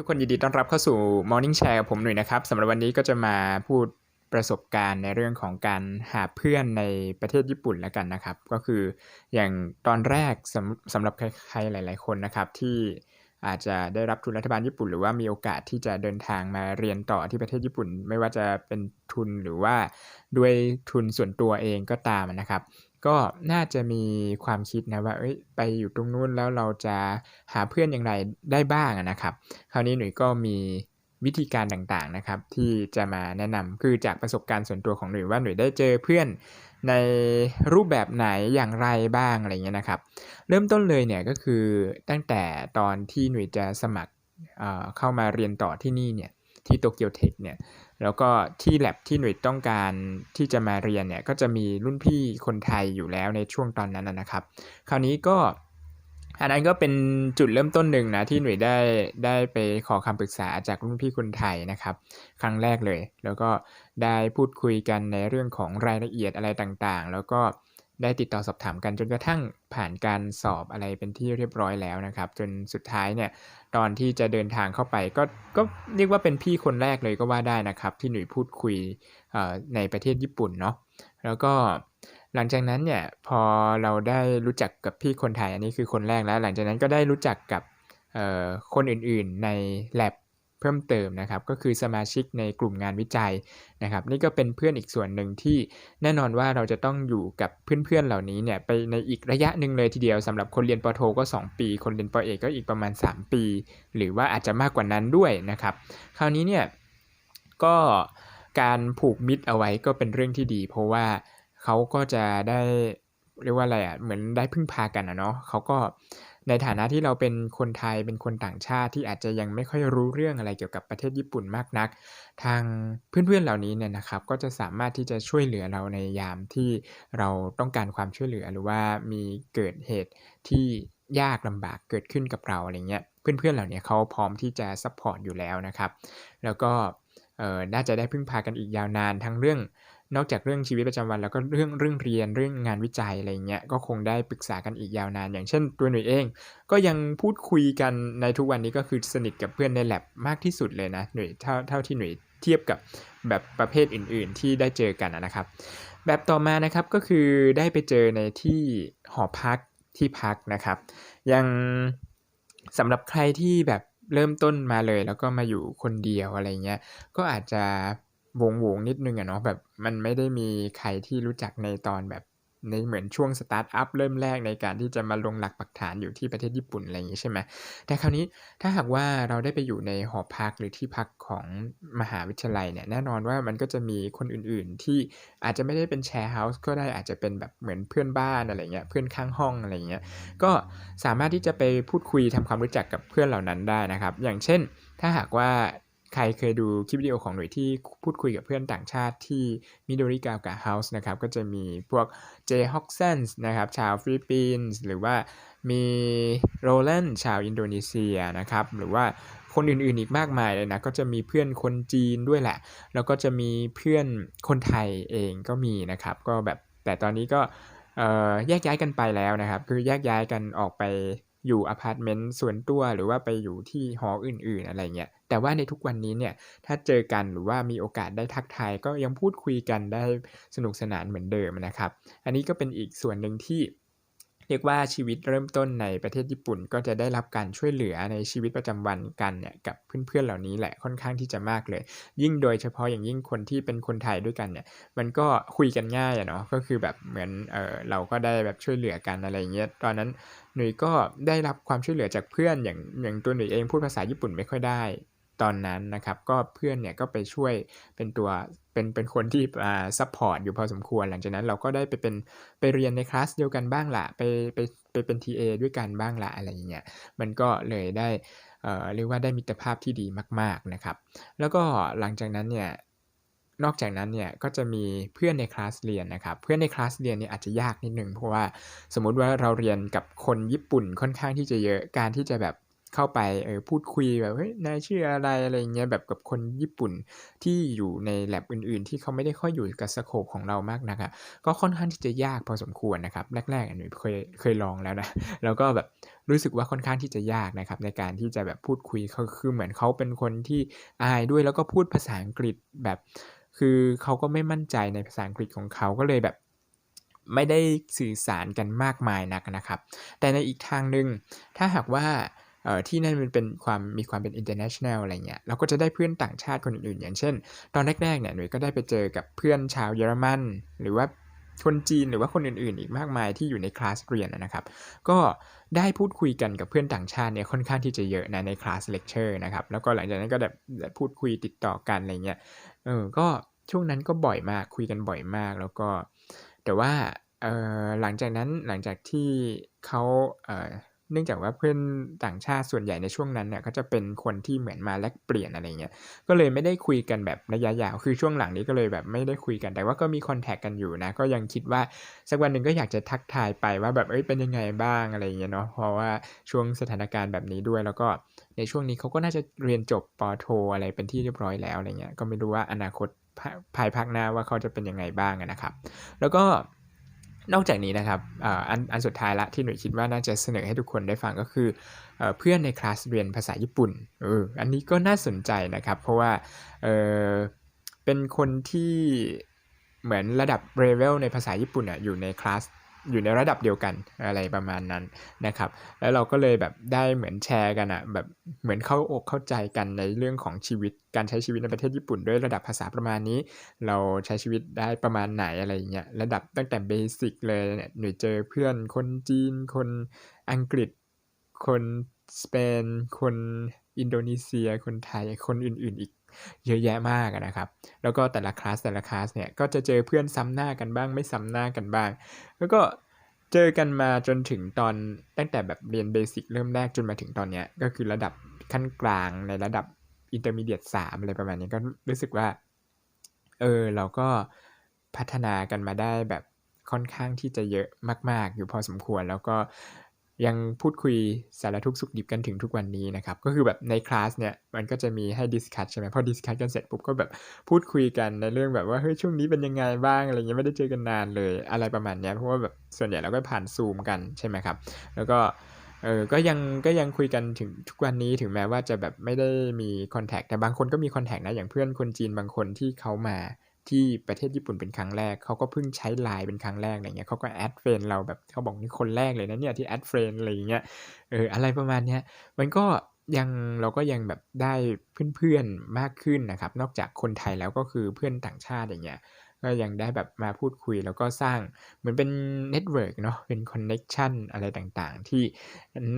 ทุกคนยินดีต้อนรับเข้าสู่ Morning Share กับผมหน่อยนะครับสำหรับวันนี้ก็จะมาพูดประสบการณ์ในเรื่องของการหาเพื่อนในประเทศญี่ปุ่นแล้วกันนะครับ ก็คืออย่างตอนแรกสำสำหรับใครหลาย ๆ คนนะครับที่อาจจะได้รับทุนรัฐบาลญี่ปุ่น หรือว่ามีโอกาสที่จะเดินทางมาเรียนต่อที่ประเทศญี่ปุ่น ไม่ว่าจะเป็นทุนหรือว่าด้วยทุนส่วนตัวเองก็ตามนะครับ ก็น่าจะมีความคิดนะว่าไปอยู่ตรงนู้นแล้วเราจะหาเพื่อนอย่างไรได้บ้างนะครับ คราวนี้หนุ่ยก็มีวิธีการต่างๆนะครับ ที่จะมาแนะนำคือจากประสบการณ์ส่วนตัวของหนุ่ยว่าหนุ่ยได้เจอเพื่อนในรูปแบบไหนอย่างไรบ้างอะไรเงี้ยนะครับ เริ่มต้นเลยเนี่ยก็คือตั้งแต่ตอนที่หนุ่ยจะสมัครเข้ามาเรียนต่อที่นี่เนี่ย ที่โตเกียวเทคเนี่ยแล้วก็ที่แลบที่หน่วยต้องการที่จะมาเรียนเนี่ยก็จะมีรุ่นพี่คนไทยอยู่แล้วในช่วงตอนนั้นนะครับ คราวนี้ก็อันนั้นก็เป็นจุดเริ่มต้นหนึ่งนะที่หน่วยได้ได้ไปขอคำปรึกษาจากรุ่นพี่คนไทยนะครับ ครั้งแรกเลย แล้วก็ได้พูดคุยกันในเรื่องของรายละเอียดอะไรต่างๆ แล้วก็ ได้ติดต่อสอบถามกันจนกระทั่งผ่านการสอบอะไรเป็นที่เรียบร้อยแล้วนะครับ จนสุดท้ายเนี่ยตอนที่จะเดินทางเข้าไปก็ก็เรียกว่าเป็นพี่คนแรกเลยก็ว่าได้นะครับ ที่หนุ่ยพูดคุยในประเทศญี่ปุ่นเนาะแล้วก็หลังจากนั้นเนี่ยพอเราได้รู้จักกับพี่คนไทยอันนี้คือคนแรกแล้ว หลังจากนั้นก็ได้รู้จักกับคนอื่นๆใน lab เพิ่มเติมนะครับก็คือสมาชิกในกลุ่มงานวิจัยนะครับนี่ก็เป็นเพื่อนอีกส่วนหนึ่งที่แน่นอนว่าเราจะต้องอยู่กับเพื่อนๆเหล่านี้เนี่ยไปในอีกระยะหนึ่งเลยทีเดียวสำหรับคนเรียนปโทก็ 2 ปี คนเรียนปเอกก็อีกประมาณ 3 ปี หรือว่าอาจจะมากกว่านั้นด้วยนะครับคราวนี้เนี่ยก็การผูกมิตรเอาไว้ก็เป็นเรื่องที่ดี เพราะว่าเขาก็จะได้เรียกว่าอะไรอะเหมือนได้พึ่งพากันนะเนาะเขาก็ ในฐานะที่เราเป็นคนไทยเป็นคนต่างชาติที่อาจจะยังไม่ค่อยรู้เรื่องอะไรเกี่ยวกับประเทศญี่ปุ่นมากนัก ทางเพื่อนๆเหล่านี้เนี่ยนะครับก็จะสามารถที่จะช่วยเหลือเราในยามที่เราต้องการความช่วยเหลือหรือว่ามีเกิดเหตุที่ยากลำบากเกิดขึ้นกับเราอะไรเงี้ยเพื่อนๆเหล่านี้เขาพร้อมที่จะซัพพอร์ตอยู่แล้วนะครับ แล้วก็น่าจะได้พึ่งพากันอีกยาวนานทั้งเรื่อง นอกจากเรื่องชีวิตประจำวันแล้วก็เรื่องเรื่องเรียนเรื่องงานวิจัยอะไรเงี้ยก็คงได้ปรึกษากันอีกยาวนาน อย่างเช่น ตัวหนุ่ยเอง ก็ยังพูดคุยกันในทุกวันนี้ก็คือสนิทกับเพื่อนในแลบมากที่สุดเลยนะหนุ่ยเท่าเท่าที่หนุ่ยเทียบกับแบบประเภทอื่น ๆ ที่ได้เจอกันนะครับ แบบต่อมานะครับก็คือได้ไปเจอในที่หอพักที่พักนะครับ ยังสำหรับใครที่แบบเริ่มต้นมาเลยแล้วก็มาอยู่คนเดียวอะไรเงี้ยก็อาจจะ วงวงนิดนึงอะเนาะแบบมันไม่ได้มีใครที่รู้จักในตอนแบบในเหมือนช่วงสตาร์ทอัพเริ่มแรกในการที่จะมาลงหลักปักฐานอยู่ที่ประเทศญี่ปุ่นอะไรอย่างนี้ใช่ไหมแต่คราวนี้ถ้าหากว่าเราได้ไปอยู่ในหอพักหรือที่พักของมหาวิทยาลัยเนี่ยแน่นอนว่ามันก็จะมีคนอื่นๆ ที่อาจจะไม่ได้เป็นแชร์เฮาส์ก็ได้อาจจะเป็นแบบเหมือนเพื่อนบ้านอะไรเงี้ยเพื่อนข้างห้องอะไรเงี้ยก็สามารถที่จะไปพูดคุยทำความรู้จักกับเพื่อนเหล่านั้นได้นะครับ อย่างเช่น ถ้าหากว่า ใครเคยดูคลิปวิดีโอของหน่วยที่พูดคุยกับเพื่อนต่างชาติที่มิโดริกากะเฮาส์นะครับ ก็จะมีพวกเจฮอกเซนส์นะครับ ชาวฟิลิปปินส์หรือว่ามีโรแลนด์ชาวอินโดนีเซียนะครับ หรือว่าคนอื่นๆอีกมากมายเลยนะ ก็จะมีเพื่อนคนจีนด้วยแหละ แล้วก็จะมีเพื่อนคนไทยเองก็มีนะครับ ก็แบบแต่ตอนนี้ก็แยกย้ายกันไปแล้วนะครับ คือแยกย้ายกันออกไป อยู่อพาร์ตเมนต์ส่วนตัวหรือว่าไปอยู่ที่หออื่น ๆ อะไรเงี้ยแต่ว่าในทุกวันนี้เนี่ยถ้าเจอกันหรือว่ามีโอกาสได้ทักทายก็ยังพูดคุยกันได้สนุกสนานเหมือนเดิมนะครับ อันนี้ก็เป็นอีกส่วนหนึ่งที่ เรียกว่าชีวิตเริ่มต้นในประเทศญี่ปุ่น ก็จะได้รับการช่วยเหลือในชีวิตประจำวันกันเนี่ยกับเพื่อนๆเหล่านี้แหละค่อนข้างที่จะมากเลย ยิ่งโดยเฉพาะอย่างยิ่งคนที่เป็นคนไทยด้วยกันเนี่ยมันก็คุยกันง่ายอะเนาะก็คือแบบเหมือนเออเราก็ได้แบบช่วยเหลือกันอะไรเงี้ยตอนนั้นหนุ่ยก็ได้รับความช่วยเหลือจากเพื่อนอย่างอย่างตัวหนุ่ยเองพูดภาษาญี่ปุ่นไม่ค่อยได้ตอนนั้นนะครับก็เพื่อนเนี่ยก็ไปช่วยเป็นตัว เป็นเป็นคนที่อ่าซัพพอร์ตอยู่พอสมควร หลังจากนั้นเราก็ได้ไปเป็นไปเรียนในคลาสเดียวกันบ้างละไปไปไปเป็น TA ด้วยกันบ้างละอะไรอย่างเงี้ยมันก็เลยได้เอ่อเรียกว่าได้มิตรภาพที่ดีมาก ๆนะครับ แล้วก็หลังจากนั้นเนี่ยนอกจากนั้นเนี่ยก็จะมีเพื่อนในคลาสเรียนนะครับ เพื่อนในคลาสเรียนเนี่ยอาจจะยากนิดนึงเพราะว่าสมมุติว่าเราเรียนกับคนญี่ปุ่นค่อนข้างที่จะเยอะการที่จะแบบ เข้าไปเออพูดคุยแบบเฮ้ยนายชื่ออะไรอะไรเงี้ยแบบกับคนญี่ปุ่นที่อยู่ในแลบอื่น ๆ ที่เขาไม่ได้ค่อยอยู่กับสโคปของเรามากนักอะก็ค่อนข้างที่จะยากพอสมควรนะครับแรกๆอันนี้เคยเคยลองแล้วนะแล้วก็แบบรู้สึกว่าค่อนข้างที่จะยากนะครับในการที่จะแบบพูดคุยเขาคือเหมือนเขาเป็นคนที่อายด้วยแล้วก็พูดภาษาอังกฤษแบบ คือเขาก็ไม่มั่นใจในภาษาอังกฤษของเขาก็เลยแบบไม่ได้สื่อสารกันมากมายนักนะครับ แต่ในอีกทางหนึ่งถ้าหากว่า เอ่อที่นั่นมันเป็นความมีความเป็น international อะไรเงี้ยเราก็จะได้เพื่อนต่างชาติคนอื่นๆ อย่างเช่น ตอนแรกๆเนี่ยหนุ่ยก็ได้ไปเจอกับเพื่อนชาวเยอรมัน หรือว่าคนจีนหรือว่าคนอื่นๆ อีกมากมายที่อยู่ในคลาสเรียนนะครับ ก็ได้พูดคุยกันกับเพื่อนต่างชาติเนี่ยค่อนข้างที่จะเยอะนะในคลาสเลคเชอร์นะครับ แล้วก็หลังจากนั้นก็แบบพูดคุยติดต่อกันอะไรเงี้ย เออ ก็ช่วงนั้นก็บ่อยมากคุยกันบ่อยมากแล้วก็ แต่ว่า เออหลังจากนั้นหลังจากที่เขาเอ่อ เนื่องจากว่าเพื่อนต่างชาติส่วนใหญ่ในช่วงนั้นเนี่ยก็จะเป็นคนที่เหมือนมาแลกเปลี่ยนอะไรเงี้ยก็เลยไม่ได้คุยกันแบบระยะยาวคือช่วงหลังนี้ก็เลยแบบไม่ได้คุยกันแต่ว่าก็มีคอนแทคกันอยู่นะก็ยังคิดว่าสักวันหนึ่งก็อยากจะทักทายไปว่าแบบเอ้ยเป็นยังไงบ้างอะไรเงี้ยเนาะเพราะว่าช่วงสถานการณ์แบบนี้ด้วยแล้วก็ในช่วงนี้เขาก็น่าจะเรียนจบปโทอะไรเป็นที่เรียบร้อยแล้วอะไรเงี้ยก็ไม่รู้ว่าอนาคตภายภาคหน้าว่าเขาจะเป็นยังไงบ้างนะครับ แล้วก็ นอกจากนี้นะครับอันอันสุดท้ายละที่หนูคิดว่าน่าจะเสนอให้ทุกคนได้ฟังก็คือเออเพื่อนในคลาสเรียนภาษาญี่ปุ่นเอออันนี้ก็น่าสนใจนะครับ เพราะว่าเออเป็นคนที่เหมือนระดับเรเวลในภาษาญี่ปุ่นอะอยู่ในคลาส อยู่ในระดับเดียวกันอะไรประมาณนั้นนะครับ แล้วเราก็เลยแบบได้เหมือนแชร์กันอะแบบเหมือนเข้าอกเข้าใจกันในเรื่องของชีวิตการใช้ชีวิตในประเทศญี่ปุ่นด้วยระดับภาษาประมาณนี้ เราใช้ชีวิตได้ประมาณไหนอะไรอย่างเงี้ยระดับตั้งแต่เบสิกเลยเนี่ยหนูเจอเพื่อนคนจีน คนอังกฤษ คนสเปน คน อินโดนีเซีย คนไทย คนอื่นๆ อีกเยอะแยะมากนะครับ แล้วก็แต่ละคลาสแต่ละคลาสเนี่ยก็จะเจอเพื่อนซ้ำหน้ากันบ้าง ไม่ซ้ำหน้ากันบ้าง แล้วก็เจอกันมาจนถึงตอนตั้งแต่แบบเรียนเบสิกเริ่มแรกจนมาถึงตอนเนี้ยก็คือระดับขั้นกลางในระดับอินเตอร์มีเดียตสามอะไรประมาณนี้ก็รู้สึกว่า เออเราก็พัฒนากันมาได้แบบค่อนข้างที่จะเยอะมาก ๆ อยู่พอสมควรแล้วก็ ยังพูดคุยสารทุกสุขดิบกันถึงทุกวันนี้นะครับ ก็คือแบบในคลาสเนี่ยมันก็จะมีให้ดิสคัทใช่ไหมพอดิสคัทกันเสร็จปุ๊บก็แบบพูดคุยกันในเรื่องแบบว่าเฮ้ยช่วงนี้เป็นยังไงบ้างอะไรเงี้ยไม่ได้เจอกันนานเลยอะไรประมาณเนี้ยเพราะว่าแบบส่วนใหญ่เราก็ผ่านซูมกันใช่ไหมครับ แล้วก็เออก็ยังก็ยังคุยกันถึงทุกวันนี้ถึงแม้ว่าจะแบบไม่ได้มีคอนแทคแต่บางคนก็มีคอนแทคนะอย่างเพื่อนคนจีนบางคนที่เขามา ที่ประเทศญี่ปุ่นเป็นครั้งแรกเขาก็เพิ่งใช้ไลน์เป็นครั้งแรกอะไรเงี้ยเขาก็แอดเฟรนเราแบบเขาบอกนี่คนแรกเลยนะเนี่ยที่แอดเฟรนอะไรเงี้ยเอออะไรประมาณเนี้ยมันก็ยังเราก็ยังแบบได้เพื่อนๆมากขึ้นนะครับ นอกจากคนไทยแล้วก็คือเพื่อนต่างชาติอย่างเงี้ยก็ยังได้แบบมาพูดคุยแล้วก็สร้างเหมือนเป็นเน็ตเวิร์กเนาะเป็นคอนเน็ชันอะไรต่างๆ ที่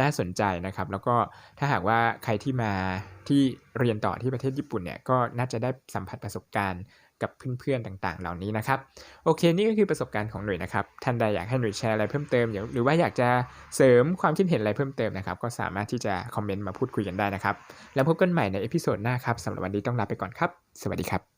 น่าสนใจนะครับ แล้วก็ถ้าหากว่าใครที่มาที่เรียนต่อที่ประเทศญี่ปุ่นเนี่ยก็น่าจะได้สัมผัสประสบการณ์ กับเพื่อนๆต่างๆ เหล่านี้นะครับ โอเค นี่ก็คือประสบการณ์ของหน่วยนะครับ ท่านใดอยากให้หน่วยแชร์อะไรเพิ่มเติมหรือว่าอยากจะเสริมความคิดเห็นอะไรเพิ่มเติมนะครับ ก็สามารถที่จะคอมเมนต์มาพูดคุยกันได้นะครับ แล้วพบกันใหม่ในเอพิโซดหน้าครับสำหรับวันนี้ต้องลาไปก่อนครับ สวัสดีครับ